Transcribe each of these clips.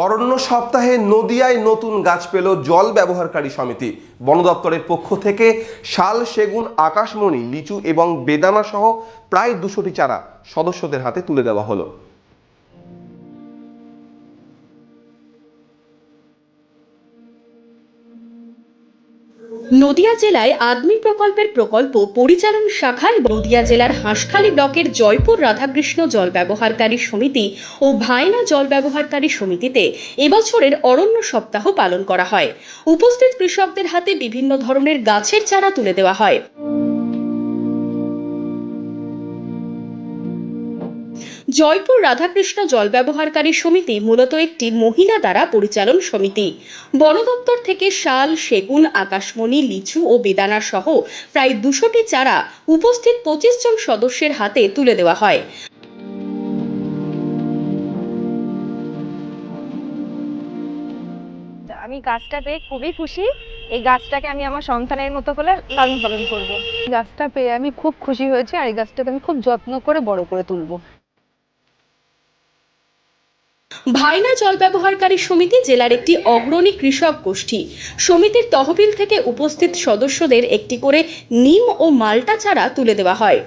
অরণ্য সপ্তাহে নদিয়ায় নতুন গাছ পেল জল ব্যবহারকারী সমিতি। বন দপ্তরের পক্ষ থেকে শাল, সেগুন, আকাশমণি, লিচু এবং বেদানা সহ প্রায় দুশোটি চারা সদস্যদের হাতে তুলে দেওয়া হলো। নদিয়া জেলায় আদমি প্রকল্পের প্রকল্প পরিচালন শাখায় নদিয়া জেলার হাঁসখালী ব্লকের জয়পুর রাধাকৃষ্ণ জল ব্যবহারকারী সমিতি ও ভাইনা জল ব্যবহারকারী সমিতিতে এবছরের অরণ্য সপ্তাহ পালন করা হয়। উপস্থিত কৃষকদের হাতে বিভিন্ন ধরনের গাছের চারা তুলে দেওয়া হয়। জয়পুর রাধাকৃষ্ণ জল ব্যবহারকারী সমিতি মূলত একটি মহিলা দ্বারা পরিচালন সমিতি। বন দপ্তর থেকে শাল সেগুন আকাশমণি লিচু ও বেদানা সহ প্রায় দুশোটি চারা উপস্থিত পঁচিশ জন সদস্যের হাতে তুলে দেওয়া হয়। আমি গাছটা পেয়ে খুবই খুশি। এই গাছটাকে আমি আমার সন্তানের মতো করে লালন পালন করব। গাছটা পেয়ে আমি খুব খুশি হয়েছি আর এই গাছটাকে আমি খুব যত্ন করে বড় করে তুলবো। ভাইনা জল ব্যবহারকারী সমিতি জেলার একটি অগ্রণী কৃষক গোষ্ঠী। সমিতির তহবিল থেকে উপস্থিত সদস্যদের একটি করে নিম ও মাল্টা চারা তুলে দেওয়া হয়।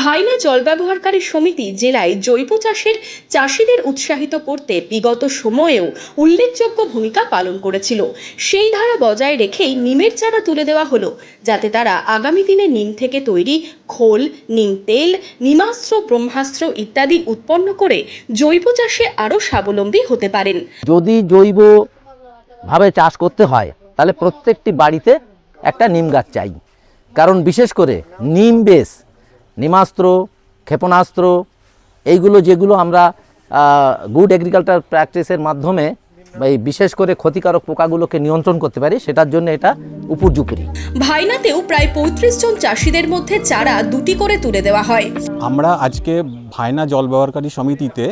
ভাইনা জল ব্যবহারকারী সমিতি জেলায় জৈব চাষের চাষিদের উৎসাহিত করতে বিগত সময়েও উল্লেখযোগ্য ভূমিকা পালন করেছিল। সেই ধারা বজায় রেখেই নিমের চারা তুলে দেওয়া হলো, যাতে তারা আগামী দিনে নিম থেকে তৈরি খোল, নিম তেল নিমাস্ত্র ব্রহ্মাস্ত্র ইত্যাদি উৎপন্ন করে জৈব চাষে আরও স্বাবলম্বী হতে পারেন। যদি জৈবভাবে চাষ করতে হয়, তাহলে প্রত্যেকটি বাড়িতে একটা নিম গাছ চাই। কারণ বিশেষ করে নিম বেশ নিমাস্ত্র ক্ষেপণাস্ত্র এইগুলো যেগুলো আমরা গুড এগ্রিকালচার প্র্যাকটিসের মাধ্যমে এই বিশেষ করে ক্ষতিকারক পোকাগুলোকে নিয়ন্ত্রণ করতে পারি সেটার জন্য এটা উপযুক্তি। ভাইনাতেও প্রায় পঁয়ত্রিশ জন চাষিদের মধ্যে চারা দুটি করে তুলে দেওয়া হয়। আমরা আজকে ভাইনা জল ব্যবহারকারী সমিতিতে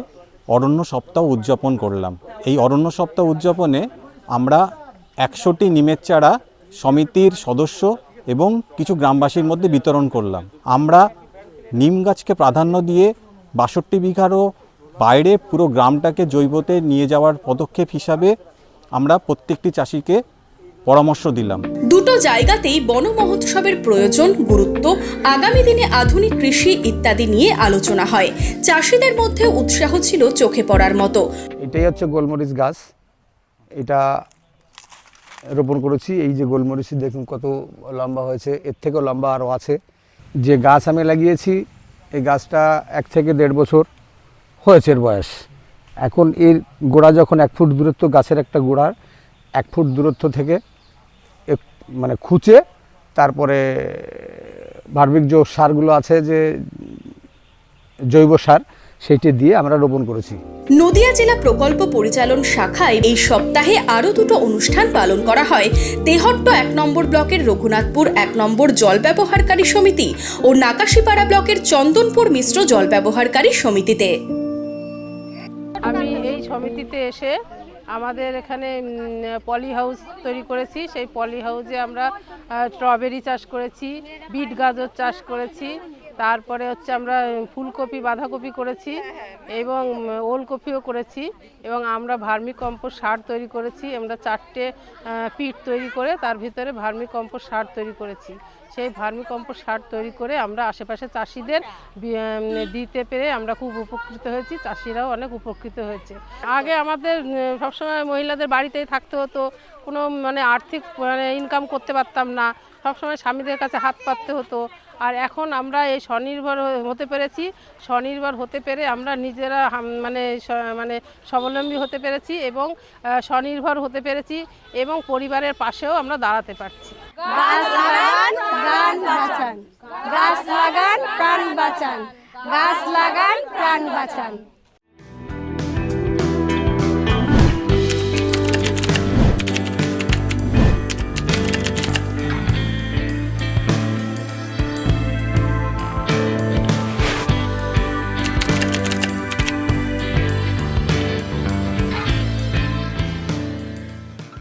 অরণ্য সপ্তাহ উদযাপন করলাম। এই অরণ্য সপ্তাহ উদযাপনে আমরা একশোটি নিমের চারা সমিতির সদস্য এবং কিছু গ্রামবাসীর মধ্যে বিতরণ করলাম। আমরা নিম গাছকে প্রাধান্য দিয়ে বাষট্টি বিঘারও বাইরে পুরো গ্রামটাকে জৈবতে নিয়ে যাওয়ার পদক্ষেপ হিসাবে আমরা প্রত্যেকটি চাষিকে পরামর্শ দিলাম। দুটো জায়গাতেই বন মহোৎসবের প্রয়োজন গুরুত্ব আগামী দিনে আধুনিক কৃষি ইত্যাদি নিয়ে আলোচনা হয়। চাষিদের মধ্যে উৎসাহ ছিল চোখে পড়ার মতো। এটাই হচ্ছে গোলমরিচ গাছ। এটা রোপণ করেছি। এই যে গোলমরিচ দেখুন কত লম্বা হয়েছে। এর থেকেও লম্বা আরও আছে। যে গাছ আমি লাগিয়েছি, এই গাছটা এক থেকে দেড় বছর হয়েছে এর বয়স। এখন এর গোড়া যখন এক ফুট দূরত্ব, গাছের একটা গোড়ার এক ফুট দূরত্ব থেকে মানে খুঁচে, তারপরে ভার্বিক যে সারগুলো আছে যে জৈব সার সেইটি দিয়ে আমরা রোপণ করেছি। নদিয়া জেলা প্রকল্প পরিচালন শাখায় এই সপ্তাহে আরও দুটো অনুষ্ঠান পালন করা হয়। তেহট্ট এক নম্বর ব্লকের রঘুনাথপুর, এক নম্বর জল ব্যবহারকারী সমিতি ও নাকাশিপাড়া ব্লকের চন্দনপুর মিশ্র জল ব্যবহারকারী সমিতিতে। আমি এই সমিতিতে এসে আমাদের এখানে পলি হাউস তৈরি করেছি। সেই পলি হাউসে আমরা স্ট্রবেরি চাষ করেছি, বিট গাজর চাষ করেছি। তারপরে হচ্ছে আমরা ফুলকপি বাঁধাকপি করেছি এবং ওলকপিও করেছি এবং আমরা ভার্মি কম্পোস্ট সার তৈরি করেছি। আমরা চারটে পিট তৈরি করে তার ভিতরে ভার্মি কম্পোস্ট সার তৈরি করেছি। সেই ভার্মি কম্পোস্ট সার তৈরি করে আমরা আশেপাশে চাষিদের দিতে পেরে আমরা খুব উপকৃত হয়েছি। চাষিরাও অনেক উপকৃত হয়েছে। আগে আমাদের সবসময় মহিলাদের বাড়িতেই থাকতে হতো। কোনো মানে আর্থিক মানে ইনকাম করতে পারতাম না। সবসময় স্বামীদের কাছে হাত পাততে হতো। আর এখন আমরা এই স্বনির্ভর হতে পেরেছি, স্বনির্ভর হতে পেরে আমরা নিজেরা মানে মানে স্বাবলম্বী হতে পেরেছি এবং স্বনির্ভর হতে পেরেছি এবং পরিবারের পাশেও আমরা দাঁড়াতে পারছি। গাছ লাগান, প্রাণ বাঁচান। গাছ লাগান, প্রাণ বাঁচান। গাছ লাগান, প্রাণ বাঁচান।